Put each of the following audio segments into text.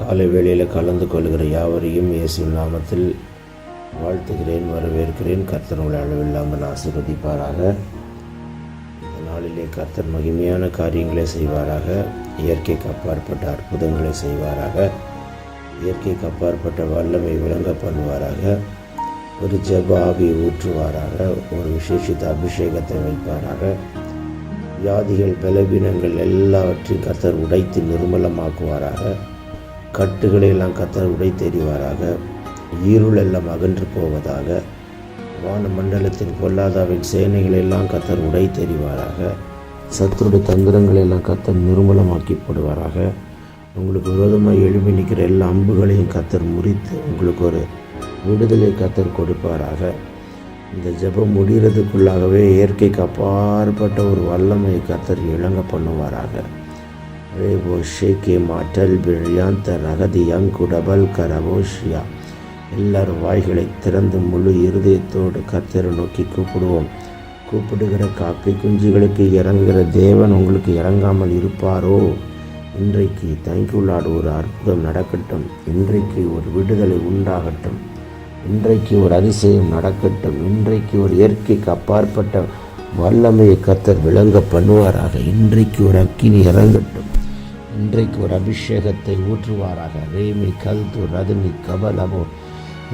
காலை வேளையில் கலந்து கொள்கிற யாவரையும் இயேசு நாமத்தில் வாழ்த்துகிறேன் வரவேற்கிறேன். கர்த்தர் உங்களை அளவில்லாமல் ஆசீர்வதிப்பாராக. இந்த நாளிலே கர்த்தர் மகிமையான காரியங்களை செய்வாராக. இயற்கைக்கு அப்பாற்பட்ட அற்புதங்களை செய்வாராக. இயற்கைக்கு அப்பாற்பட்ட வல்லமை விளங்க பண்ணுவாராக. ஒரு ஜப ஆவியை ஊற்றுவாராக. ஒரு விசேஷித்த அபிஷேகத்தை வைப்பாராக. வியாதிகள் பலவீனங்கள் எல்லாவற்றையும் கர்த்தர் உடைத்து நிர்மலமாக்குவாராக. கட்டுகளை எல்லாம் கத்தர் உடை தெரிவாராக ஈருள் எல்லாம் அகன்று போவதாக. வான மண்டலத்தின் பொல்லாதாவின் சேனைகளை எல்லாம் கத்தர் உடை தெரிவாராக சத்துருடைய தந்திரங்களை எல்லாம் கத்தர் நிர்மலமாக்கிப்படுவாராக உங்களுக்கு விரோதமாக எழுப்பி நிற்கிற எல்லா அம்புகளையும் கத்தர் முறித்து உங்களுக்கு ஒரு விடுதலை கத்தர் கொடுப்பாராக. இந்த ஜெபம் முடிகிறதுக்குள்ளாகவே இயற்கைக்கு அப்பாற்பட்ட ஒரு வல்லமை கத்தர் இழங்க பண்ணுவாராக. ரேபோ ஷேகே மாட்டல் பிழியாந்த ரகதி யங்கு டபல் கரவோஷியா எல்லாரும் வாய்களை திறந்து முழு இருதயத்தோடு கர்த்தரை நோக்கி கூப்பிடுவோம். கூப்பிடுகிற காக்கை குஞ்சுகளுக்கு இறங்குகிற தேவன் உங்களுக்கு இறங்காமல் இருப்பாரோ? இன்றைக்கு தேங்க்யூலாடு ஒரு அற்புதம் நடக்கட்டும். இன்றைக்கு ஒரு விடுதலை உண்டாகட்டும். இன்றைக்கு ஒரு அதிசயம் நடக்கட்டும். இன்றைக்கு ஒரு இயற்கைக்கு அப்பாற்பட்ட வல்லமையை கத்தர் விளங்க பண்ணுவாராக. இன்றைக்கு ஒரு அக்கினி இறங்கட்டும். இன்றைக்கு ஒரு அபிஷேகத்தை ஊற்றுவாராக. ரேமி கல்து ரதுமி கபலமோ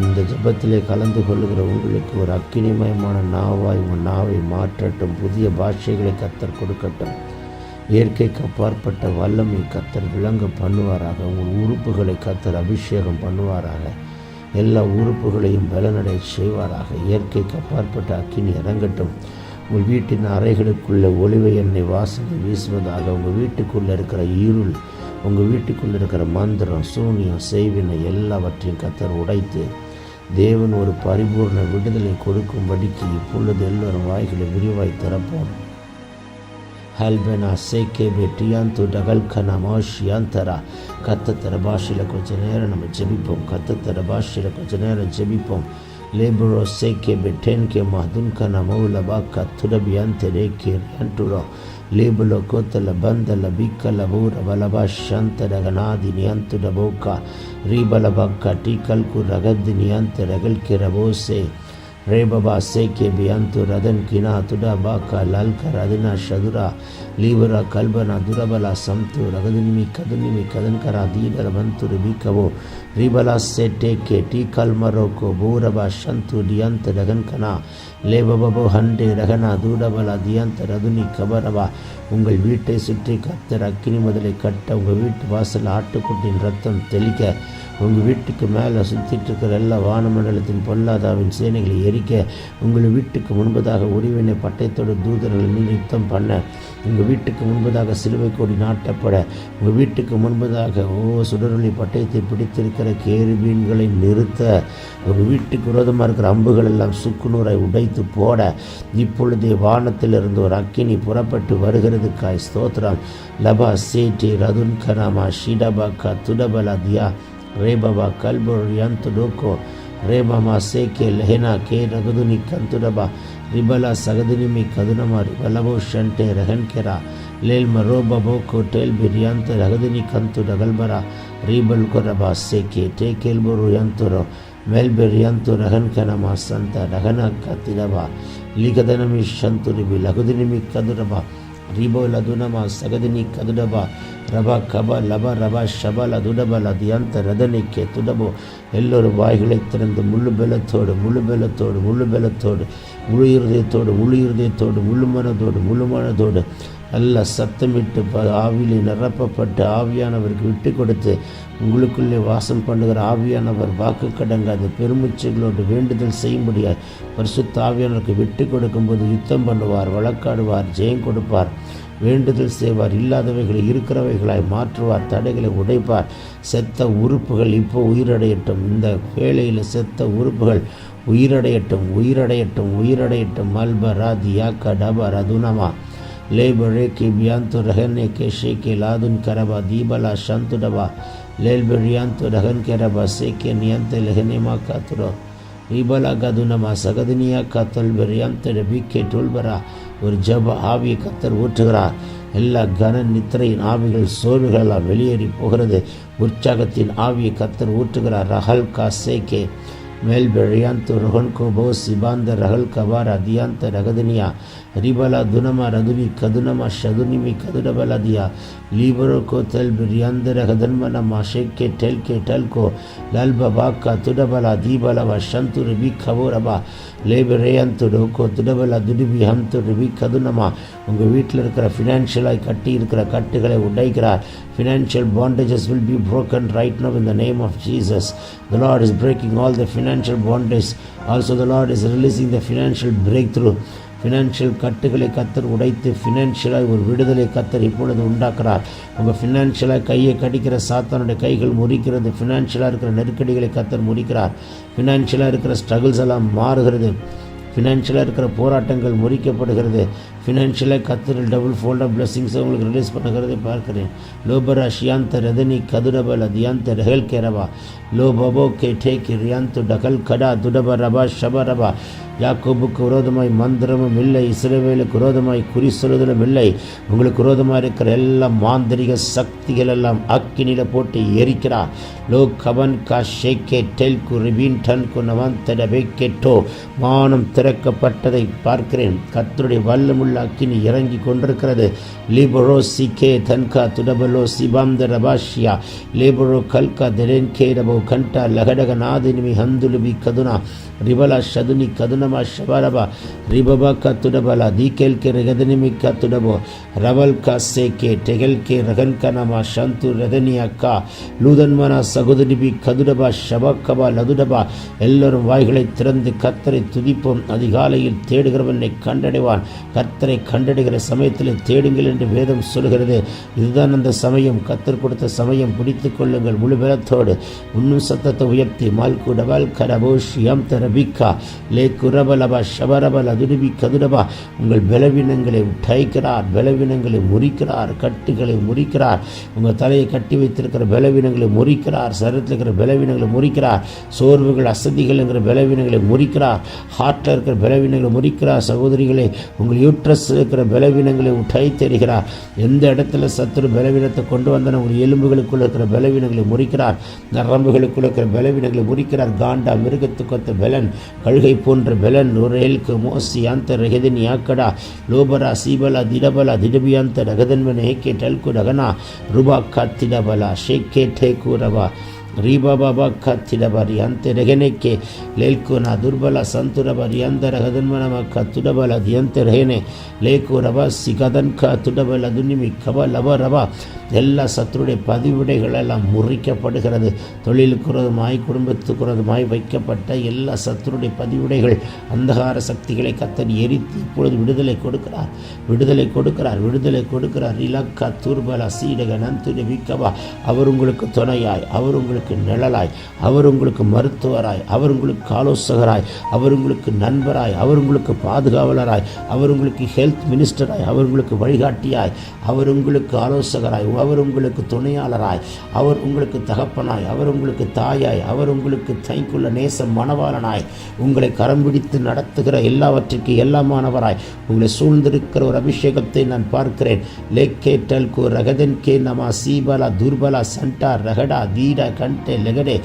இந்த ஜபத்திலே கலந்து கொள்ளுகிற உங்களுக்கு ஒரு அக்கினிமயமான நாவாய் உன் நாவை மாற்றட்டும். புதிய பாஷைகளை கத்தர் கொடுக்கட்டும். இயற்கைக்கு அப்பாற்பட்ட வல்லமை கத்தர் விளங்க பண்ணுவாராக. உங்கள் உறுப்புகளை கத்தர் அபிஷேகம் பண்ணுவாராக. எல்லா உறுப்புகளையும் பலனடை செய்வாராக. இயற்கைக்கு அப்பாற்பட்ட அக்கினி இறங்கட்டும். உங்கள் வீட்டின் அறைகளுக்குள்ளே ஒளிவை எண்ணெய் வாசனை வீசுவதாக உங்கள் வீட்டுக்குள்ளே இருக்கிற இருள் உங்கள் வீட்டுக்குள்ளே இருக்கிற மந்திரம் சூனியம் செய்வினை எல்லாவற்றையும் கத்தர் உடைத்து தேவன் ஒரு பரிபூர்ண விடுதலை கொடுக்கும்படிக்கு இப்பொழுது எல்லோரும் வாய்களை விரிவாய் திறப்போம். ஹல்பெனா சேகே பெட்டியாந்து lebro seke betenke mahdunka na maula baka turabiyante reke rianturo leblo kota la banda la bika la bura balaba shanta raganadi niyantu raboka riba la baka tikal ku ragad niyantu ragal ke rabose ರೇ ಬಾಬಾ, ಸೇಕೆ ಬಿ ಅಂತು ರದನ್ ಕಿನ, ತುಡ, ಬಾಕ ಲಲ್ಕ ರದನ ಶದುರ, ಲೀವರ, ಕಲ್ಬನ, ದುರಬಲ, ಸಂತು, ರಗದಿನಿಮಿ, ಕದನಿಮಿ, ಕದನ್ಕರ ದೀಡರ ಬಂತು ರಿಬಿ ಕವೋ ರಿಬಲ ಸೆ ಟೇಕೆ T, ಕಲ್, ಮರೋಕೋ ಬೋರಬ ಶಂತು, ಡಿಯಂತ, ರಗನ್ಕನ ಲೇಬಬೋ ಹಂಡೆ, ರಗನ, ದೂಡಬಲ, ದಿಯಂತ ರಧುನಿ ಕಬರಬ உங்கள் வீட்டை சுற்றி கத்தர் அக்கினி முதலை கட்ட உங்கள் வீட்டு வாசல் ஆட்டுக்குட்டின் ரத்தம் தெளிக்க உங்கள் வீட்டுக்கு மேலே சுற்றிட்டு இருக்கிற எல்லா வானமண்டலத்தின் பொல்லாதாவின் சேனைகளை எரிக்க உங்கள் வீட்டுக்கு முன்பதாக உரிவினை பட்டயத்தோடு தூதர்களை நிறுத்தம் பண்ண உங்கள் வீட்டுக்கு முன்பதாக சிலுவை கொடி நாட்டப்பட உங்கள் வீட்டுக்கு முன்பதாக ஓ சுடரொளி பட்டயத்தை பிடித்திருக்கிற கேருபீன்களை நிறுத்த உங்கள் வீட்டுக்கு விரோதமாக இருக்கிற அம்புகள் எல்லாம் சுக்குநூறாய் உடைத்து போட இப்பொழுதே வானத்திலிருந்து ஒரு அக்கினி புறப்பட்டு வருகிறது. வருகிறதுக்காய் ஸ்தோத்திரம் லபா சேட்டி ரதுன் கனாமா ஷிடபா துடபல தியா ರೇಬಬ ಕಲ್ಬುರ್ ಯಂತು ಡೋಕೋ ರೇಬಮ ಸೇಕೆ ಲೆಹೆನಾ ಕೆ ರಗದುನಿ ಕಂತುಡಬ ರಿಬಲ ಸಗದಿನಿಮಿ ಕದುನಮ ರಿಬಲಬೋ ಶಂಟೆ ರಹನ್ಕೆರ ಲೇಲ್ಮ ರೋಬಬೋ ಕೋಟೆಲ್ ಬಿರಿಯಂತ ರಗದಿನಿ ಕಂತು ಡಗಲ್ಬರ ರೀಬಲ್ ಕೊರಬ ಸೇಕೆ ಟೇಕೆಲ್ಬುರು ಯಂತುರೋ ಮೆಲ್ಬೆರಿಯಂತು ರಹನ್ ಕನಮ ಸಂತ ರಹನ ಕತಿರಬ ಲಿಗದನಮಿ ಶಂತು ರಿಬಿ ಲಗುದಿನಿಮಿ ಕದುರಬ ரிபோ லதுனமா சகதினி கதுடபா ரபா கப லப ரபா ஷபா லதுடபா லதியந்த ரதனிக்கே துடபோ எல்லோரும் வாய்களை திறந்து முழு பலத்தோடு முழு பலத்தோடு முழு பலத்தோடு முழு இருதயத்தோடு முழு இருதயத்தோடு முழு மனதோடு முழு மனதோடு அல்ல சத்தமிட்டு ப ஆவியிலே நிரப்பப்பட்டு ஆவியானவருக்கு விட்டு கொடுத்து உங்களுக்குள்ளே வாசம் பண்ணுகிற ஆவியானவர் வாக்கு கடங்காது பெருமுச்சைகளோடு வேண்டுதல் செய்யும்படியாய் பரிசுத்த ஆவியானவருக்கு விட்டு கொடுக்கும்போது யுத்தம் பண்ணுவார் வழக்காடுவார் ஜெயம் கொடுப்பார் வேண்டுதல் செய்வார் இல்லாதவைகளை இருக்கிறவைகளாய் மாற்றுவார் தடைகளை உடைப்பார். செத்த உறுப்புகள் இப்போ உயிரடையட்டும். இந்த வேளையில் செத்த உறுப்புகள் உயிரடையட்டும் உயிரடையட்டும் உயிரடையட்டும். மல்ப ராதியா கடப ரதுனமா ले बरे के बयान तो रहने के शे के लादुन करबा दीबला शांत डबा लेल बरियान तो रहन के रबा से के नियंत लहने मा कातुरो रीबला गदुनमा சகதினியா கத்தல் பெரியாந்த ரபிக்கே டொல்பரா ஒரு ஜப ஆவியை கத்தர் ஊற்றுகிறார் எல்லா கன நித்திரையின் ஆவிகள் சோர்வுகளாக வெளியேறி போகிறது உற்சாகத்தின் ஆவியை கத்தர் ஊற்றுகிறார் ரஹல் கா காசேகே மேல் பெழியாந்த ரோஹன் கோபோ சிபாந்த ரஹல் கபாரா அதியாந்த ரகதினியா ரிபலா துனமா ரதுனி கதுனமா ஷதுனிமி கதுடபலதியா லீபரோ கோ தெல் பிரியாந்த ரகதன்மனமா ஷேக்கே டெல் கே டெல் கோ லல்ப பாக்கா துடபலா தீபலவா ஷந்து ரிபி கபோரபா லேபரேயந்து டோக்கோ துடபலா துடிபி ஹம்து ரிபி கதுனமா உங்கள் வீட்டில் இருக்கிற ஃபினான்ஷியலாய் கட்டி இருக்கிற கட்டுகளை உடைக்கிறார் financial bondages will be broken right now in the name of Jesus. The Lord is breaking all the financial bondage. Also, the Lord is releasing the financial breakthrough. Financial கட்டுகளை கத்தர் உடைத்து ஃபினான்ஷியலாக ஒரு விடுதலை கத்தர் இப்பொழுது உண்டாக்குறார். உங்கள் ஃபினான்ஷியலாக கையை கடிக்கிற சாத்தானுடைய கைகள் முறிக்கிறது. ஃபினான்ஷியலாக இருக்கிற நெருக்கடிகளை கத்தர் முறிக்கிறார். ஃபினான்ஷியலாக இருக்கிற ஸ்ட்ரகிள்ஸ் எல்லாம் மாறுகிறது. ஃபினான்ஷியலாக இருக்கிற போராட்டங்கள் முறிக்கப்படுகிறது. ஃபினான்ஷியலாக கத்தரில் டபுள் ஃபோல்டாக ஆஃப் உங்களுக்கு ரிலீஸ் பண்ணுகிறதை. பார்க்கிறேன். லோபரா ஷியாந்த ரதனி கதுரபல் அதியாந்த ரஹல் கேரவா. லோ பபோ கே டே கே ரியாந்து டகல் கடா துடப ரபா ஷப ரபா. யாக்கோபுக்கு விரோதமாய் மந்திரமும் இல்லை இஸ்ரேவேலுக்கு விரோதமாய் குறி சொல்லுதலும் இல்லை. உங்களுக்கு விரோதமாக இருக்கிற எல்லா மாந்திரிக சக்திகள் எல்லாம் அக்கினியில் போட்டு எரிக்கிறார் லோ கவன் கா ஷேகே டெல் கு ரிபீன் டன் கு நவான் தடவை கேட்டோ மானம் திறக்கப்பட்டதை பார்க்கிறேன். கத்தருடைய வல்லமுள்ள அக்கினி இறங்கி கொண்டிருக்கிறது. லிபரோ சிகே தன்கா துடபலோ சிபாந்த ரபாஷியா. லிபரோ கல்கா திரேன் கே ரபோ கண்டா லகடக நாதினிமி ஹந்துலுபி கதுனா. ரிபலா ஷதுனி கதுனா nama shabaraba ribaba katudabala dikel ke regadinimi katudabo raval ka seke tegel ke ragan ka nama shantu redaniya ka கதுடபா ஷபக்கபா லதுடபா எல்லோரும் வாய்களை திறந்து கத்தரை துதிப்போம் அதிகாலையில் தேடுகிறவனை கண்டடைவான் கத்தரை கண்டடைகிற சமயத்தில் தேடுங்கள் என்று வேதம் சொல்கிறது இதுதான் அந்த சமயம் கத்தர் கொடுத்த சமயம் பிடித்து கொள்ளுங்கள் முழு பலத்தோடு இன்னும் சத்தத்தை உயர்த்தி மால்கு டபால் கரபோஷ் எம் தரபிக்கா லேக்குர குரபலபா ஷபரபல துருவி கதிரபா உங்கள் பலவீனங்களை உடைக்கிறார் பலவீனங்களை முறிக்கிறார் கட்டுகளை முறிக்கிறார். உங்கள் தலையை கட்டி வைத்திருக்கிற பலவீனங்களை முறிக்கிறார் சரத்தில் இருக்கிற பலவீனங்களை முறிக்கிறார். சோர்வுகள் அசதிகள் என்கிற பலவீனங்களை முறிக்கிறார். ஹார்ட்டில் இருக்கிற பலவீனங்களை முறிக்கிறார் சகோதரிகளை. உங்கள் யூட்ரஸ் இருக்கிற பலவீனங்களை உடை தெரிகிறார் எந்த இடத்துல சத்துரு பலவீனத்தை கொண்டு வந்தன உங்கள் எலும்புகளுக்குள்ள இருக்கிற பலவீனங்களை முறிக்கிறார். நரம்புகளுக்குள்ள இருக்கிற பலவீனங்களை முறிக்கிறார். காண்டா மிருகத்துக்கு பலன் கழுகை போன்ற ಬೆಲನ್ನೂರೇಲ್ಕ ಮೋಸಿ ಅಂತ ರಹೆದನ್ ಯಾಕಡ ಲೋಬರ ಸೀಬಲ ದಿಡಬಲ ದಿಡಬಿ ಅಂತ ರಗದನ್ಮನೆ ಹೇಕೆ ಟಲ್ಕು ರಗನ ರುಬ ಕತ್ತಿಡಬಲ ಶೇಖೆ ಠೇಕು ರವ ರೀಬಾಬಾಬಾ ಕತ್ತಿಡಬರಿ ಅಂತೆ ರೆಹೆನೆಕ್ಕೆ ಲೇಲ್ಕುನ ದುರ್ಬಲ ಸಂತುರಬರಿ ಅಂದರ ಹದನ್ಮನಮಕ್ಕ ತುಡಬಲ ದಿಯಂತೆ ರೆಹೆನೆ ಲೇಕು ರವ ಸಿಗದನ್ಕ ತುಡಬಲ ದುನಿಮಿ ಕಬ ಲವ ರವ எல்லா சத்துருடைய பதிவிடைகளெல்லாம் முறிக்கப்படுகிறது. தொழிலுக்குறதுமாய் குடும்பத்துக்குறதுமாய் வைக்கப்பட்ட எல்லா சத்துருடைய பதிவிடைகள் அந்தகார சக்திகளை கத்தன் எரித்து இப்பொழுது விடுதலை கொடுக்கிறார். விடுதலை கொடுக்கிறார் விடுதலை கொடுக்கிறார். இலக்கா துர்பல சீடக நந்துரி விக்கவா அவர் உங்களுக்கு துணையாய் அவர் உங்களுக்கு நிழலாய் அவர் உங்களுக்கு மருத்துவராய் அவர் உங்களுக்கு ஆலோசகராய் அவர் உங்களுக்கு நண்பராய் அவர் உங்களுக்கு பாதுகாவலராய் அவர் உங்களுக்கு ஹெல்த் மினிஸ்டராய் அவர் உங்களுக்கு வழிகாட்டியாய் அவர் உங்களுக்கு ஆலோசகராய் அவர் உங்களுக்கு துணையாளராய் அவர் உங்களுக்கு தகப்பனாய் அவர் உங்களுக்கு தாயாய் அவர் உங்களுக்கு தைக்குள்ள நேச மணவாளனாய் உங்களை கரம் பிடித்து நடத்துகிற எல்லாவற்றிற்கு எல்லாமானவராய் உங்களை சூழ்ந்திருக்கிற ஒரு அபிஷேகத்தை நான் பார்க்கிறேன். லேக்கே டல்கு ரகதன் கே நமா சீபலா துர்பலா சண்டா ரகடா தீடா கண்டே லெகடே.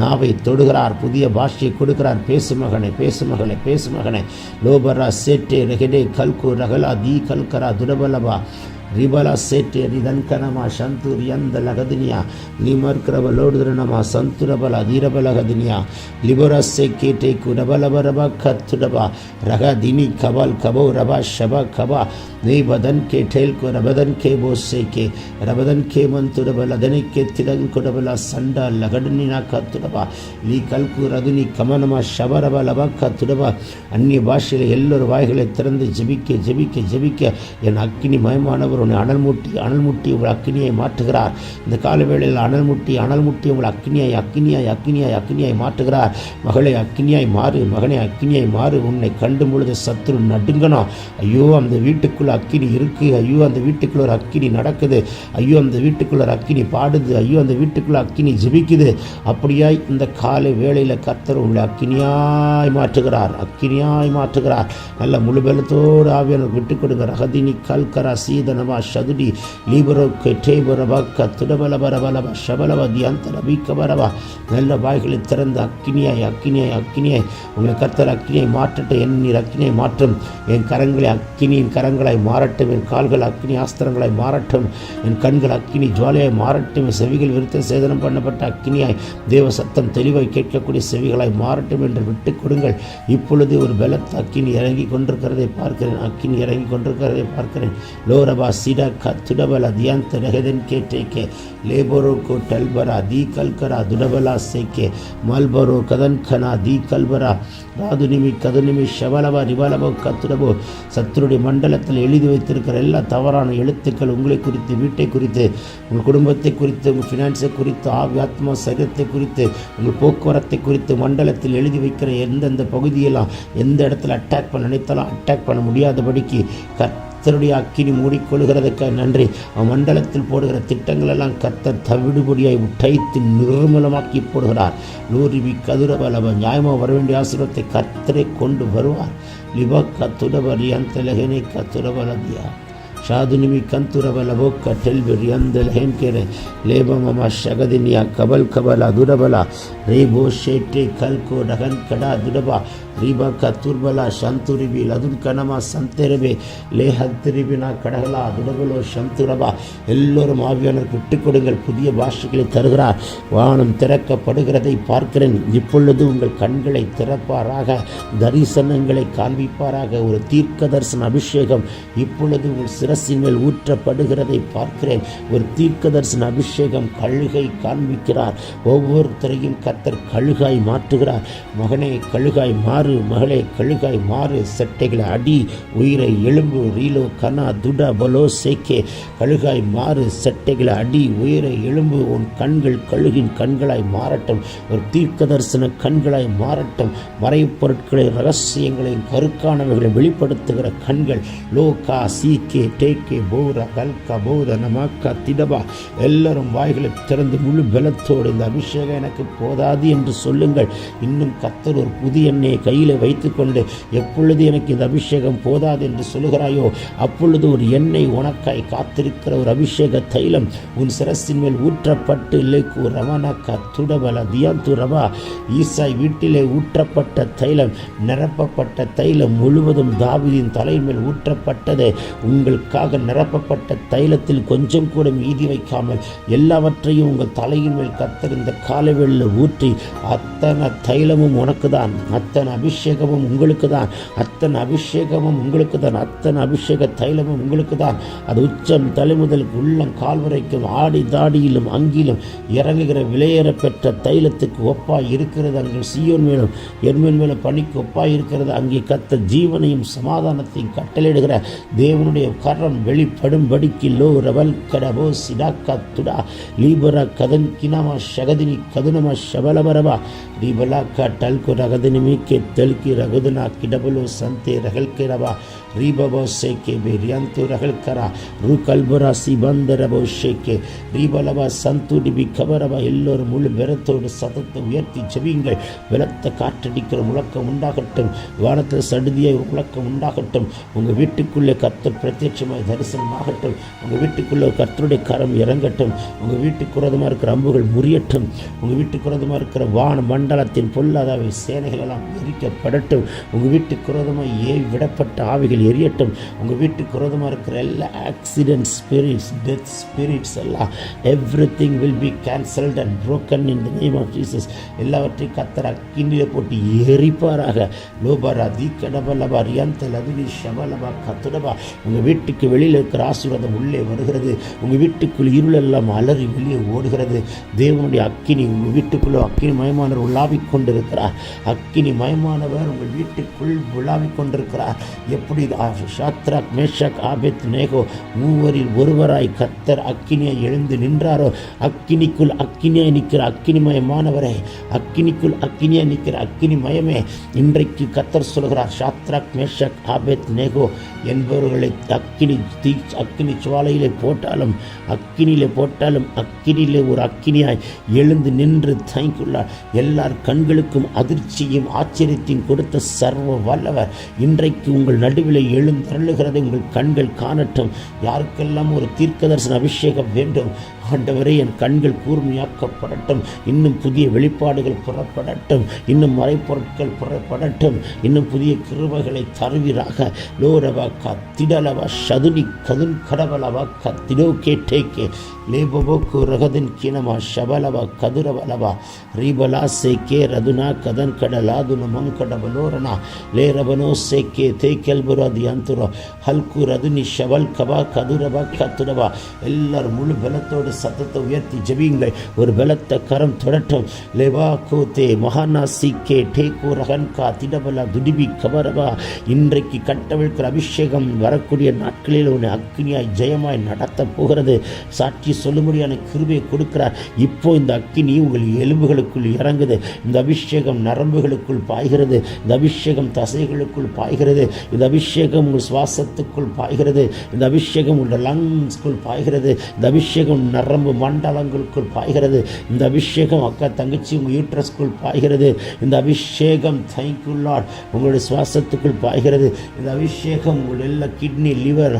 நாவை தொடுகிறார் புதிய பாஷையை கொடுக்கிறார். பேசு மகனே பேசு மகளே பேசு மகனே. லோபரா சேட்டே ரெகடே கல்கு ரகலா தீ கல்கரா துரபலபா. ರಿಬಲ ಸೇಟೆ ರಿದನ್ಕನಮ ಶಂತುರ್ ಎಂದ ಲಗದಿನಿಯ. ಲಿಮರ್ಕ್ರಬ ಲೋಡುದ್ರನಮ ಸಂತುರಬಲ ಧೀರಬಲ ಗದಿನಿಯ ಲಿಬರಸ್ಸೆ ಕೇಟೆ ಕುರಬಲ ಬರಬ ಕತ್ತುಡಬ ರಗ ದಿನಿ ಕಬಲ್ ಕಬೌ ರಬ ಶಬ ಕಬ. नहीं बदन கே ठेल को रबदन के बोसे के கே के मन तुरबल अदन के तिरंग कुडबल संडा लगडनी ना का तुरबा ली கமனமா ஷபரப லபக்க துடப அந்நிய பாஷையில் எல்லோரும் வாய்களை திறந்து ஜெபிக்க ஜெபிக்க ஜெபிக்க என் அக்னி மயமானவர் உன்னை அனல் மூட்டி அனல் முட்டி உங்கள் அக்கினியை மாற்றுகிறார். இந்த காலவேளையில் அனல் மூட்டி அனல் முட்டி உங்கள் அக்கினியாய் அக்கினியாய் அக்கினியாய் அக்கினியாய் மாற்றுகிறார். மகளை அக்னியாய் மாறு மகனை அக்னியாய் மாறு. உன்னை கண்டும் பொழுது சத்துரு நடுங்கணும். ஐயோ அந்த வீட்டுக்குள்ள அக்கினி இருக்குது ஐயோ அந்த வீட்டுக்குள்ளே ஒரு அக்கினி நடக்குது. ஐயோ அந்த வீட்டுக்குள்ளே ஒரு அக்கினி பாடுது. ஐயோ அந்த வீட்டுக்குள்ளே அக்கினி ஜிபிக்குது அப்படியாய் இந்த காலை வேளையில் கத்தர் உங்களை அக்கினியாய் மாற்றுகிறார். அக்கினியாய் மாற்றுகிறார். நல்ல முழுபலத்தோடு ஆவியானவர் விட்டுக் கொடுங்க ரகதினி கல்கரா சீதனமா சதுடி லீபரோ கெட்டேபரபா கத்துடபல பரபலப சபலப தியந்தர பீக்கபரபா நல்ல வாய்களை திறந்து அக்கினியாய் அக்கினியாய் அக்கினியாய். உங்களை கத்தர் அக்கினியை மாற்றட்டும். என் நீர் அக்கினியை மாற்றும். என் கரங்களை அக்கினியின் கரங்களாய் வாளாய் மாறட்டும். என் கால்கள் அக்னி ஆஸ்திரங்களாய் மாறட்டும். என் கண்கள் அக்னி ஜுவாலையாய் மாறட்டும். என் செவிகள் விருத்த சேதனம் பண்ணப்பட்ட அக்னியாய் தேவ சத்தம் தெளிவாய் கேட்கக்கூடிய செவிகளாய் மாறட்டும் என்று விட்டு கொடுங்கள். இப்பொழுது ஒரு பலத்த அக்கினி இறங்கி கொண்டிருக்கிறதை பார்க்கிறேன். அக்கினி இறங்கி கொண்டிருக்கிறதை பார்க்கிறேன். லோரபா சிட க துடபல தியாந்த ரகதன் கேட்டேக்கே. லேபரோ கோ டல்பரா தி கல்கரா துடபலா சேக்கே. மல்பரோ கதன்கனா தி கல்பரா ராதுனிமி கதுனிமி ஷவலவா ரிபலவோ கத்துடபோ சத்துருடைய மண்டலத்தில் எழுதி வைத்திருக்கிற எல்லா தவறான எழுத்துக்கள் உங்களை குறித்து வீட்டை குறித்து உங்கள் குடும்பத்தை குறித்து உங்கள் ஃபினான்ஸை குறித்து ஆவி ஆத்மா சரீரத்தை குறித்து உங்கள் போக்குவரத்தை குறித்து மண்டலத்தில் எழுதி வைக்கிற எந்தெந்த பகுதியெல்லாம் எந்த இடத்துல அட்டாக் பண்ண நினைத்தாலும் அட்டாக் பண்ண முடியாதபடிக்கு கர்த்தருடைய அக்கினி மூடிக்கொள்கிறதுக்கு நன்றி. அவன் மண்டலத்தில் போடுகிற திட்டங்கள் எல்லாம் கர்த்தர் தவிடுபடியாய் உடைத்து நிர்மலமாக்கி போடுகிறார். லூரிபி கதுரபலவ நியாயமாக வர வேண்டிய ஆசிரியத்தை கர்த்தரை கொண்டு வருவார். லிப கத்துடபரி அந்த லெகனை கத்துரபலதியா Shadunimi kantura balabokka telbe riandel henkere leba mama shagadinia kabal kabala durabala rebo shete kalko dagan kada duraba riba katurbala shanturibi ladun kanama santerebe லேஹத்திரிபினா கடகலா துடகுலோ சந்துரபா எல்லோரும் ஆவியானருக்கு விட்டுக் கொடுங்கள் புதிய பாஷைகளை தருகிறார் வானம் திறக்கப்படுகிறதை பார்க்கிறேன் இப்பொழுது உங்கள் கண்களை திறப்பாராக தரிசனங்களை காண்பிப்பாராக ஒரு தீர்க்க தரிசன அபிஷேகம் இப்பொழுது உங்கள் சிற சிரசின் மேல் ஊற்றப்படுகிறதை பார்க்கிறேன். ஒரு தீர்க்கதரிசன் அபிஷேகம் கழுகை காண்பிக்கிறார். ஒவ்வொருத்தரையும் கத்தர் கழுகாய் மாற்றுகிறார். மகனே கழுகாய் மாறு மகளே கழுகாய் மாறு. செட்டைகளை அடி உயிரை எலும்பு ரீலோ கனா துடா பலோ சேக்கே. கழுகாய் மாறு செட்டைகளை அடி உயிரை எலும்பு உன் கண்கள் கழுகின் கண்களாய் மாறட்டும். ஒரு தீர்க்க தரிசன கண்களாய் மாறட்டும். மறைப் பொருட்களை ரகசியங்களையும் கருக்கானவைகளை வெளிப்படுத்துகிற கண்கள் லோகா சீக்கே டேக்கே பௌர கல்கா பௌர நமக்கா திடபா எல்லாரும் வாய்களை திறந்து முழு பலத்தோடு இந்த அபிஷேகம் எனக்கு போதாது என்று சொல்லுங்கள். இன்னும் கத்தர் ஒரு புதிய எண்ணெயை கையில் வைத்துக்கொண்டு எப்பொழுது எனக்கு இந்த அபிஷேகம் போதாது என்று சொல்லுகிறாயோ அப்பொழுது ஒரு எண்ணெய் உனக்காய் காத்திருக்கிற ஒரு அபிஷேக தைலம் உன் சிரசின் மேல் ஊற்றப்பட்டு இல்லைக்கு ரமணக்கா துடபல தியாந்து ரவா. ஈசாய் வீட்டிலே ஊற்றப்பட்ட தைலம் நிரப்பப்பட்ட தைலம் முழுவதும் தாவிதின் தலையின் மேல் ஊற்றப்பட்டது. உங்களுக்காக நிரப்பப்பட்ட தைலத்தில் கொஞ்சம் கூட மீதி வைக்காமல் எல்லாவற்றையும் உங்கள் தலையின் மேல் கத்தர் இந்த காலவெளியில் ஊற்றி அத்தனை தைலமும் உனக்கு தான் அத்தனை அபிஷேகமும் உங்களுக்கு தான் அத்தனை அபிஷேகமும் உங்களுக்கு தான் அத்தனை அபிஷேக தைலமும் உங்களுக்கு தான் அது உச்சம் தலைமுதல் உள்ளம் கால் வரைக்கும் ஆடி தாடியிலும் அங்கிலும் இறங்குகிற விலையேற பெற்ற தைலத்துக்கு ஒப்பாய் இருக்கிறது அங்கே சியோன் மேலும் என்மேன் மேலும் பணிக்கு ஒப்பாய் இருக்கிறது. அங்கே கத்த ஜீவனையும் சமாதானத்தையும் கட்டளையிடுகிற தேவனுடைய அறம் வெளிப்படும்படிக்கு லோ ரவல் கடபோ சிடாக்கா துடா லீபரா கதன் கினாமா ஷகதினி கதுனமா ஷபலபரவா ரீபலா கா டல்கு ரகதினிமி கே தெல்கி ரகுதுனா கிடபுலோ சந்தே ரகல் கிடவா பே ரியாந்து ரகல்கரா ரூ கல்புரா சிபந்தரபோ ஷேக்கே ரீபலபா சந்துடிபி எல்லோரும் முழு பெரத்தோடு சதத்தை உயர்த்தி ஜெபியுங்கள் வெளத்த காற்றடிக்கிற முழக்கம் உண்டாகட்டும் வானத்தில் சடுதியாக ஒரு முழக்கம் உண்டாகட்டும் உங்கள் வீட்டுக்குள்ளே கர்த்தர் பிரத்யட்சமாக தரிசனமாகட்டும் உங்கள் வீட்டுக்குள்ளே ஒரு கர்த்தருடைய கரம் இறங்கட்டும் உங்கள் வீட்டுக்கு விரோதமாக இருக்கிற அம்புகள் முறியட்டும் உங்கள் வீட்டுக்கு விரோதமாக இருக்கிற வான மண்டலத்தின் பொல்லாதவை சேனைகள் எல்லாம் எரிக்கப்படட்டும் உங்கள் வீட்டுக்கு விரோதமாக ஏ விடப்பட்ட ஆவிகள் எரியட்டும். உங்கள் வீட்டுக்கு குரோதமாக இருக்கிற எல்லா ஆக்சிடென்ட் ஸ்பிரிட்ஸ் டெத் ஸ்பிரிட்ஸ் எல்லாம் everything will be cancelled and broken in the name of Jesus எல்லாவற்றையும் கத்தர் அக்கினியில் போட்டு எரிப்பாராக. லோபாரா தி கடபலபா ரியந்த அதுவி ஷபலபா கத்துடபா. உங்கள் வீட்டுக்கு வெளியில் இருக்கிற ஆசீர்வாதம் உள்ளே வருகிறது. உங்கள் வீட்டுக்குள் இருளெல்லாம் அலறி வெளியே ஓடுகிறது. தேவனுடைய அக்கினி உங்கள் வீட்டுக்குள்ளே அக்கினி மயமானவர் உலாவிக் கொண்டிருக்கிறார் அக்கினி மயமானவர் உங்கள் வீட்டுக்குள் உலாவிக் கொண்டிருக்கிறார் எப்படி ஷாத்ராக் மேஷக் ஆபேத் நேகோ மூவரில் ஒருவராய் கத்தர் அக்கினியை எழுந்து நின்றாரோ அக்கினிக்குள் அக்கினியாய் நிற்கிற அக்கினிமயமானவரே அக்கினிக்குள் அக்கினியாய் நிற்கிற அக்கினி மயமே இன்றைக்கு கத்தர் சொல்கிறார் ஷாத்ராக் மேஷாக் ஆபேத் நேகோ என்பவர்களை அக்கினி தீ அக்கினி சுவாலையிலே போட்டாலும் அக்கினியிலே போட்டாலும் அக்கினியிலே ஒரு அக்கினியாய் எழுந்து நின்று தயங்குள்ளார் எல்லார் கண்களுக்கும் அதிர்ச்சியும் ஆச்சரியத்தையும் கொடுத்த சர்வ வல்லவர். இன்றைக்கு உங்கள் நடுவில் எழுந்தருளுகிறது உங்கள் கண்கள் காணட்டும். யாருக்கெல்லாம் ஒரு தீர்க்கதர்சன அபிஷேகம் வேண்டும்? ஆண்டவரே என் கண்கள் கூர்மையாக்கப்படட்டும். இன்னும் புதிய வெளிப்பாடுகள் புறப்படட்டும். இன்னும் மறைப்பொருட்கள் புறப்படட்டும். இன்னும் புதிய கிருபைகளை தருவீராக. லோரவா கா திடலவா சதுனி கதுன் கடவலவா க திடோ கேட்டேக்கே. லேபோக்கு ரகதின் கிணமா ஷபலவா கதுரவலவா. ரீபலா சேக்கே ரதுனா கதன் கடலாதுன மங்கடபலோரணா லேரபனோ சேக்கே தேக்கெல்புராதி அந்துரோ. ஹல்கு ரதுனி ஷவல் கபா கதுரவா கத்துரவா எல்லாரும் முழு பலத்தோடு சத்தத்தை உயர்த்தி ஜபியுங்கள். ஒரு பலத்த கரம் தொடட்டும். லேவா கோத்தே மகானா சீக்கே டேகோ ரகன்கா திடபலா துடிபி கபரவா இன்றைக்கு கட்டவிழ்கிற அபிஷேகம் வரக்கூடிய நாட்களில் உன்னை அக்னியாய் ஜெயமாய் நடத்த போகிறது. சாட்சி சொல்லும்படியான கிருபையை கொடுக்கிறார். இப்போ இந்த அக்கினி உங்கள் எலும்புகளுக்குள் இறங்குது. இந்த அபிஷேகம் நரம்புகளுக்குள் பாய்கிறது. இந்த அபிஷேகம் தசைகளுக்குள் பாய்கிறது. இந்த அபிஷேகம் உங்கள் சுவாசத்துக்குள் பாய்கிறது. இந்த அபிஷேகம் உங்கள் லங்ஸ்க்குள் பாய்கிறது. இந்த அபிஷேகம் நரம்பு மண்டலங்களுக்குள் பாய்கிறது. இந்த அபிஷேகம் அக்கா தங்கச்சி உங்கள் யூட்ரஸ்க்குள் பாய்கிறது. இந்த அபிஷேகம் தேங்க்யூ லார்ட் உங்களுடைய சுவாசத்துக்குள் பாய்கிறது. இந்த அபிஷேகம் உங்கள் எல்லா கிட்னி லிவர்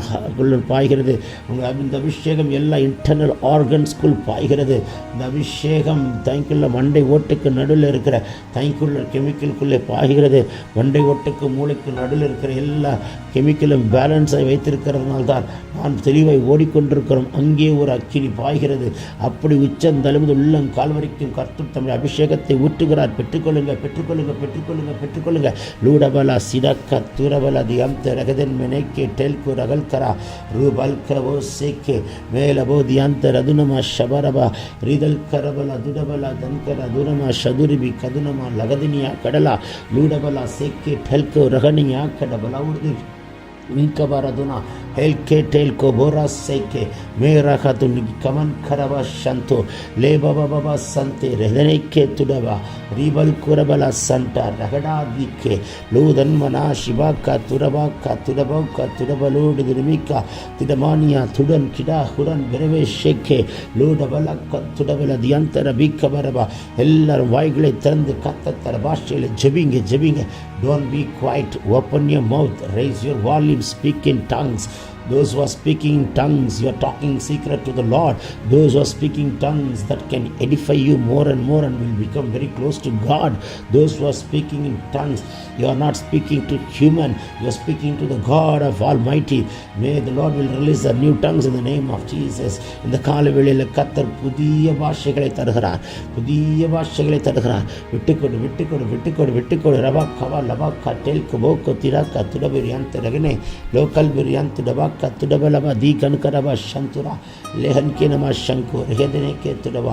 பாய்கிறது. உங்கள் இந்த அபிஷேகம் எல்லா இன்டர்னல் ஆர்கன்ஸ்க்குள் பாய்கிறது. இந்த அபிஷேகம் தேங்க்யூள்ள மண்டை ஓட்டுக்கு நடுவில் இருக்கிற தேங்க்யூள்ள கெமிக்கலுக்குள்ளே பாய்கிறது. மண்டை ஓட்டுக்கு மூளைக்கு நடுவில் இருக்கிற எல்லா கெமிக்கலும் பேலன்ஸை வைத்திருக்கிறதுனால தான் நான் தெளிவாய் ஓடிக்கொண்டிருக்கிறோம். அங்கே ஒரு அக்கினி பாய்கிறது. ஆடுகிறது அப்படி உச்சந்தழுவது உள்ளம் கால் வரைக்கும் கர்த்தர் தமிழ் அபிஷேகத்தை ஊற்றுகிறார். பெற்றுக்கொள்ளுங்க பெற்றுக்கொள்ளுங்க பெற்றுக்கொள்ளுங்க பெற்றுக்கொள்ளுங்க லூடபல சிடக்க தூரபல தியம் ரகதன் மெனைக்கே டெல்கு ரகல்கரா. ரூபல்கவோ சேக்கே மேலபோ தியாந்த ரதுனமா ஷபரபா. ரிதல் கரபல துடபல தன்கர துரமா சதுரிபி கதுனமா லகதினியா கடலா. லூடபலா சேக்கே டெல்கு ரகனியா கடபலா Urdu மின்கபரதுனா Elke telko boras seke mera hatun kaman karaba shanto le baba baba sante redene ke tudaba ribal kurabala santa ragada dike ludan mana shiva ka turaba ka tudaba ka tudaba lod dirmika tidamania tudan kida huran vereve sheke lodabala ka tudabala diantara bika baraba எல்லாரும் வாய்களை திறந்து கத்த தர பாஷையில் ஜெபிங்க ஜெபிங்க don't be quiet open your mouth raise your volume speak in tongues Those who are speaking in tongues, you are talking secret to the Lord. Those who are speaking tongues that can edify you more and more and will become very close to God. Those who are speaking in tongues, you are not speaking to human, you are speaking to the God of Almighty. May the Lord will release the new tongues in the name of Jesus. இந்த காலவேளையில் கத்தர் புதிய பாஷைகளை தருகிறார் புதிய பாஷைகளை தருகிறார் விட்டுக்கொடு விட்டுக்கொடு விட்டுக்கொடு விட்டுக்கொடு ரபா கவா லபா கட்டேல் குபோக்கோ திராக்கா துடபிரியான் திரகனே லோக்கல் பிரியான் துடபா ಕತ್ತುಡಬಲವ the ಕನಕರವ ಶಂತುರ ಲೆಹನ್ಕೆ ನಮ ಶಂಕು ರೆಹದನೆಕೆ ತುಡವ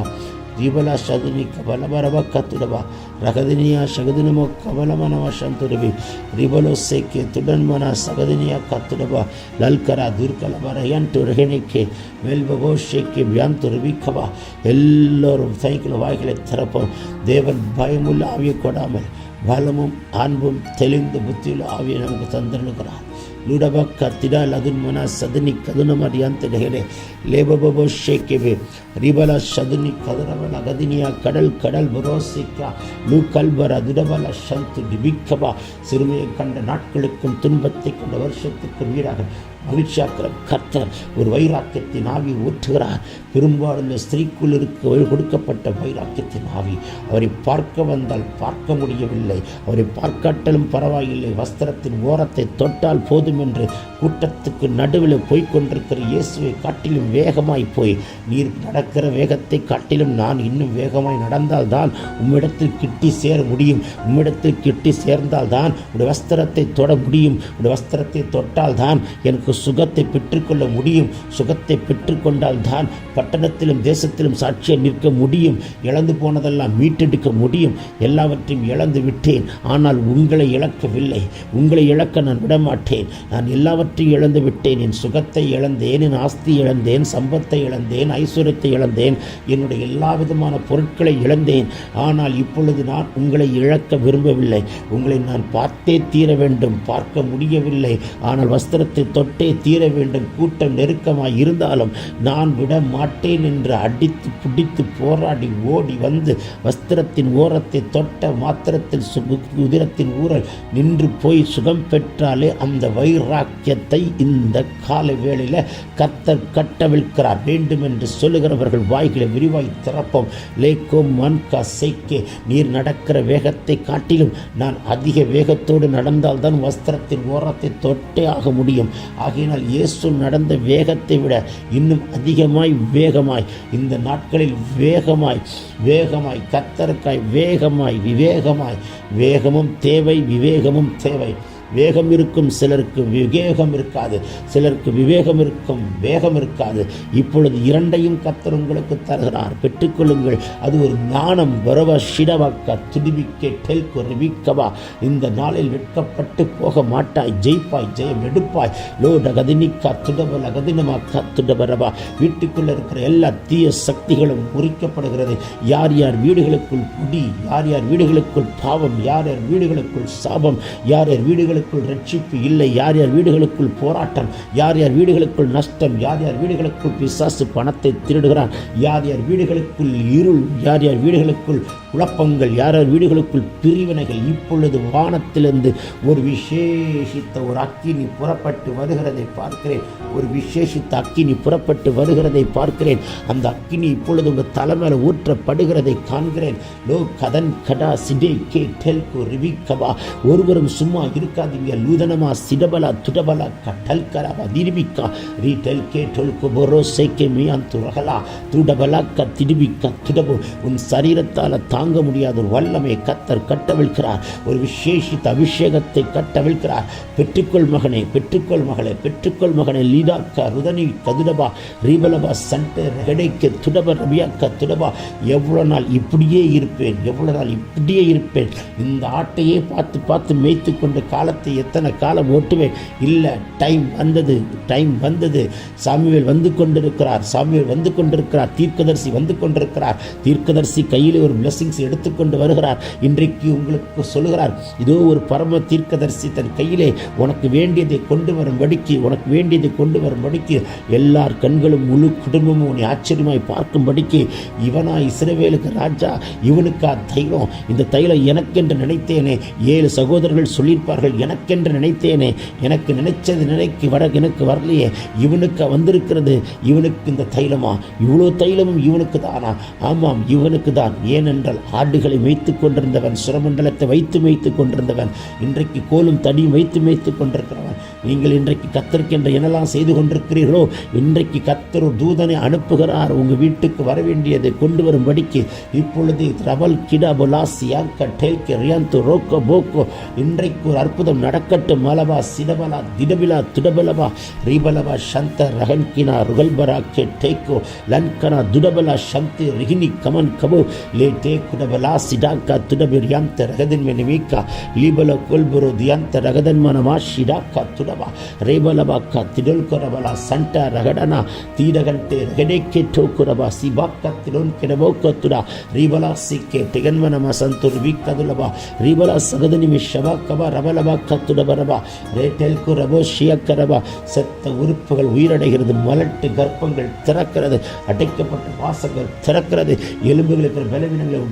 ದೀಬಲ ಶದುನಿ ಕಬಲಬರವ ಕತ್ತುಡವ ರಗದಿನಿಯ ಶಗದಿನಮೋ ಕಬಲಮನವ ಶಂತುರವಿ ರಿಬಲೋ ಸೇಕೆ ತುಡನ್ಮನ ಸಗದಿನಿಯ ಕತ್ತುಡವ ಲಲ್ಕರ ದುರ್ಕಲವ ರಯಂಟು ರೆಹನೆಕ್ಕೆ மெல்பகோ ஷேக்கே வியாந்து ரவிக்கவா எல்லோரும் சைக்கிள் வாய்களை திறப்போம் தேவன் பயமுள்ள ஆவியை கொடாமல் பலமும் அன்பும் தெளிந்த புத்தியுள்ள ஆவியை நமக்கு தந்திருக்கிறார் ludabaka tida ladun mana sadini kadunama diante dehere lebababo shekebe ribala sadini kadunama nagadiniya kadal kadal புரோசிக்கா லூ கல்வர் அதுடபல சந்து டிபிக்கபா சிறுமையை கண்ட நாட்களுக்கும் துன்பத்தை கொண்ட வருஷத்துக்கும் வீராக மகிழ்ச்சியாக்கிற கர்த்தர் ஒரு வைராக்கியத்தின் ஆவி ஊற்றுகிறார். பெரும்பாலும் இந்த ஸ்திரீக்குள் இருக்க கொடுக்கப்பட்ட வைராக்கியத்தின் ஆவி. அவரை பார்க்க வந்தால் பார்க்க முடியவில்லை. அவரை பார்க்காட்டலும் பரவாயில்லை. வஸ்திரத்தின் ஓரத்தை தொட்டால் போதும் என்று கூட்டத்துக்கு நடுவில் போய்க் கொண்டிருக்கிற இயேசுவை காட்டிலும் வேகமாய் போய் நீர் நடக்கிற வேகத்தை காட்டிலும் நான் இன்னும் வேகமாய் நடந்தால்தான் உம்மிடத்தில் கிட்டி சேர முடியும். உம்மிடத்தில் கிட்டி சேர்ந்தால்தான் உடைய வஸ்திரத்தை தொட முடியும். உடைய வஸ்திரத்தை தொட்டால்தான் எனக்கு சுகத்தை பெற்றுக்கொள்ள முடியும். சுகத்தை பெற்றுக்கொண்டால் தான் பட்டணத்திலும் தேசத்திலும் சாட்சியை நிற்க முடியும். இழந்து போனதெல்லாம் மீட்டெடுக்க முடியும். எல்லாவற்றையும் இழந்து விட்டேன். ஆனால் உங்களை இழக்கவில்லை. உங்களை இழக்க நான் விடமாட்டேன். நான் எல்லாவற்றையும் இழந்து விட்டேன். என் சுகத்தை இழந்தேன். என் ஆஸ்தி இழந்தேன். சம்பத்தை இழந்தேன். ஐஸ்வர்யத்தை இழந்தேன். என்னுடைய எல்லா விதமான பொருட்களை இழந்தேன். ஆனால் இப்பொழுது நான் உங்களை இழக்க விரும்பவில்லை. உங்களை நான் பார்த்தே தீர வேண்டும். பார்க்க முடியவில்லை. ஆனால் வஸ்திரத்தை தொட்டு தீர வேண்டும். கூட்டம் நெருக்கமாக இருந்தாலும் நான் விட மாட்டேன் என்று அடித்து பிடித்து போராடி ஓடி வந்து வஸ்திரத்தின் ஓரத்தை தொட்ட மாத்திரத்தில் சு- உதிரத்தின் ஊரல் நின்று போய் சுகம் பெற்றாலே அந்த வைராக்கியத்தை இந்த கால வேளையில் கத்தர் கட்டவிழ்கிறார் வேண்டும் என்று சொல்லுகிறவர்கள் வாய்களை விரிவாய் திறப்போம். லேக்கோ மன்கா சைக்கே நீர் நடக்கிற வேகத்தை காட்டிலும் நான் அதிக வேகத்தோடு நடந்தால்தான் வஸ்திரத்தின் ஓரத்தை தொட்டே ஆக முடியும். ஆகையினால் இயேசு நடந்த வேகத்தை விட இன்னும் அதிகமாய் வேகமாய் இந்த நாட்களில் வேகமாய் வேகமாய் கத்தருக்காய் வேகமாய் விவேகமாய் வேகமும் தேவை விவேகமும் தேவை. வேகம் இருக்கும் சிலருக்கு விவேகம் இருக்காது சிலருக்கு விவேகம் இருக்கும் வேகம் இருக்காது இப்பொழுது இரண்டையும் கத்தர் உங்களுக்கு தருகிறார். பெற்றுக்கொள்ளுங்கள். அது ஒரு ஞானம் வரவ ஷிடவாக்க துடிவிக்கே டெல்கு ரிவிக்கவா இந்த நாளில் வெட்கப்பட்டு போக மாட்டாய். ஜெயிப்பாய் ஜெயம் எடுப்பாய். லோ கதினிக்கா துடபல கதினமாக்கா துடபரவா வீட்டுக்குள்ளே இருக்கிற எல்லா தீய சக்திகளும் முறிக்கப்படுகிறது. யார் யார் வீடுகளுக்குள் குடி யார் யார் வீடுகளுக்குள் பாவம் யார் யார் வீடுகளுக்குள் சாபம் யார் யார் வீடுகளுக்கு வீடுகளுக்குள் ரட்சிப்பு இல்லை. யார் யார் வீடுகளுக்குள் போராட்டம் யார் யார் வீடுகளுக்குள் நஷ்டம் யார் யார் வீடுகளுக்குள் பிசாசு பணத்தை திருடுகிறான் யார் யார் வீடுகளுக்குள் இருள் யார் யார் வீடுகளுக்குள் குழப்பங்கள் யாரார் வீடுகளுக்குள் பிரிவினைகள் இப்பொழுது வானத்திலிருந்து ஒரு விசேஷித்த ஒரு அக்கினி புறப்பட்டு வருகிறதை பார்க்கிறேன். ஒரு விசேஷித்த அக்கினி புறப்பட்டு வருகிறதை பார்க்கிறேன். அந்த அக்கினி இப்பொழுது உங்கள் தலைமையில் ஊற்றப்படுகிறதை காண்கிறேன். லோ கதன் கடா சிடே கே டெல்கோ ரிவிக்கவா ஒருவரும் சும்மா இருக்காதீங்க. லூதனமா சிடபலா துடபலா கடல் கரவா திரிபிக்கா ரீ டெல் கே டொல்கோ பொரோ சேக்கே மியான் துரகலா. துடபலா க திடிபிக்கா துடபோ. உன் சரீரத்தால் தாங்க முடியாத ஒரு வல்லமை கத்தர் கட்டவிழ்கிறார் ஒரு விசேஷித்த அபிஷேகத்தை கட்டவிழ்கிறார் பெற்றுக்கொள் மகனே பெற்றுக்கொள் மகளே பெற்றுக்கொள் மகனே. லீடாக்கா ருதனி கதுடபா ரீபலபா சண்டை கிடைக்க துடப ரபியாக்கா துடபா. எவ்வளோ நாள் இப்படியே இருப்பேன் எவ்வளோ நாள் இப்படியே இருப்பேன். இந்த ஆட்டையே பார்த்து பார்த்து மேய்த்து கொண்டு காலத்தை எத்தனை காலம் ஓட்டுவேன். இல்லை டைம் வந்தது டைம் வந்தது. சாமிவேல் வந்து கொண்டிருக்கிறார் சாமிவேல் வந்து கொண்டிருக்கிறார் தீர்க்கதரிசி வந்து கொண்டிருக்கிறார். தீர்க்கதரிசி கையில் ஒரு பிளெஸ்ஸிங்ஸ் எடுத்துக்கொண்டு வருகிறார் இன்றைக்கு உங்களுக்கு சொல்லுகிறார் இதோ ஒரு பரம தீர்க்கதரிசி தன் கையிலே உனக்கு வேண்டியதை கொண்டு வரும்படிக்கு உனக்கு வேண்டியதை கொண்டு வரும்படிக்கு எல்லார் கண்களும் முழு குடும்பமும் உன்னை ஆச்சரியமாய் பார்க்கும்படிக்கு இவனா இஸ்ரவேலுக்கு ராஜா இவனுக்கா தைலம். இந்த தைலம் எனக்கென்று நினைத்தேனே ஏழு சகோதரர்கள் சொல்லியிருப்பார்கள் எனக்கென்று நினைத்தேனே எனக்கு நினைச்சது நினைக்கு வர எனக்கு வரலையே இவனுக்கு வந்திருக்கிறது இவனுக்கு இந்த தைலமா? இவ்வளோ தைலமும் இவனுக்கு தானா? ஆமாம் இவனுக்கு தான். ஏனென்றால் ஆடுகளை மேய்த்து கொண்டிருந்தவன் சுரமண்டலத்தை வைத்து மேய்த்து கொண்டிருந்தவன் இன்றைக்கு கோலும் தடியும் வைத்து மேய்த்து கொண்டிருக்கிறவன். நீங்கள் இன்றைக்கு கத்தருக்கு என்ற என்னெல்லாம் செய்து கொண்டிருக்கிறீர்களோ இன்றைக்கு கத்தர் தூதனை அனுப்புகிறார். உங்கள் வீட்டுக்கு வர வேண்டியதை கொண்டு வரும்படிக்கு இப்பொழுது ரவல் கிடா பொலாசியா கட்டேல்கே ரியாந்து ரோக்கோ போக்கோ இன்றைக்கு ஒரு அற்புதம் நடக்கட்டும். மலபா சிடபலா திடபிலா துடபலபா ரீபலபா சந்த ரகன்கினா ருகல்பரா கே டேக்கோ லன்கனா துடபலா சந்தி ரிகினி கமன் கபு லே டேக் குடபலா சிடாக்கா துடபிரியாந்த ரகதன் மெனிமீக்கா லீபல கொல்புரோ தியாந்த ரகதன் மனமா ஷிடாக்கா ಕತ್ತುಡವ ರೇಬಲಬಾಕ ತಿಡೊಲ್ಕೊರಬಲ ಸಂಟ ರಗಡನ ತೀರಗಂಟೆ ರಗಡೆಕ್ಕೆ ಟೋಕುರಬ ಸಿಬಾಕ ತಿಡೊಲ್ ಕೆಡಬೋ ಕತ್ತುಡ ರೀಬಲ ಸಿಕ್ಕೆ ತೆಗನ್ಮನಮ ಸಂತು ರಿಬಿಕ್ಕದುಲಬ ರೀಬಲ ಸಗದನಿಮಿ ಶಬಕಬ ரபலபா கத்துடபரபா ரேட்டெல்கு ரபோ ஷியக்கரபா செத்த உறுப்புகள் உயிரடைகிறது மலட்டு கர்ப்பங்கள் திறக்கிறது அடைக்கப்பட்ட வாசங்கள் திறக்கிறது எலும்புகளுக்கு பலவீனங்களை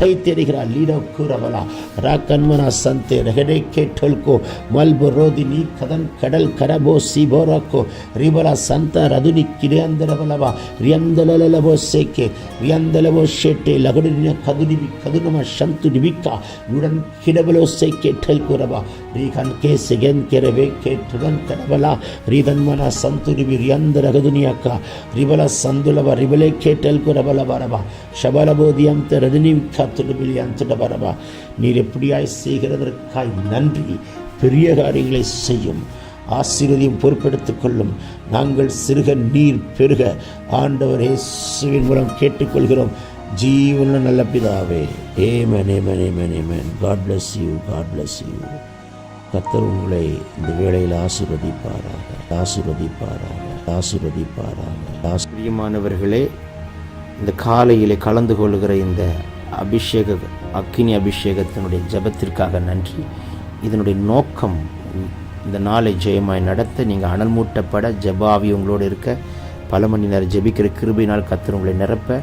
உட்டை தெரிகிறார் லீடோ கூறவலா ராக்கன்மனா சந்தே ரெகடே கேட்டொல்கோ மல்பு ரோதி நீ கதன் கடல் கரபோ சிபோராக்கோ ரிபலா சந்த ரதுனி கிரியாந்தரபலவா ரியந்தலலபோ சேக்கே ரியந்தலபோ ஷேட்டே லகுடின கதுனிபி கதுனம சந்து நிபிக்கா யுடன் கிடபலோ சேக்கே டெல்குரபா ரீகன் கே செகன் கெரவே கேட்டுடன் கடபலா ரீதன்மன சந்துரிபி ரியந்தரகதுனியக்க ரிபல சந்துலவ ரிபலே கேட்டல் குரபல பரபா ஷபலபோதியம் ரதினி கத்துடுபிலி அந்துட பரவா நீர் எப்படியாய் செய்கிறதற்காய் நன்றி. பெரிய காரியங்களை செய்யும். ஆசீர்வதியும் பொறுப்பெடுத்துக் கொள்ளும். நாங்கள் சிறுக நீர் பெருக. ஆண்டவர் இயேசுவின் மூலம் கேட்டுக்கொள்கிறோம். ஜீவன நல்ல பிதாவே. Amen amen amen amen God bless you God bless you கத்தர் உங்களை இந்த வேளையில் ஆசீர்வதிப்பாராக. ஆசீர்வதிப்பாராக. ஆசீர்வதிப்பாராக. ஆசீர் பிரியமானவர்களே இந்த காலையிலே கலந்து கொள்கிற இந்த அபிஷேக அக்கினி அபிஷேகத்தினுடைய ஜெபத்திற்காக நன்றி. இதனுடைய நோக்கம் இந்த நாளை ஜெயமாய் நடத்த நீங்கள் அனல் மூட்டப்பட ஜெபாவி உங்களோடு இருக்க பல மணி நேரம் ஜெபிக்கிற கிருபினால் கத்தர் உங்களை நிரப்ப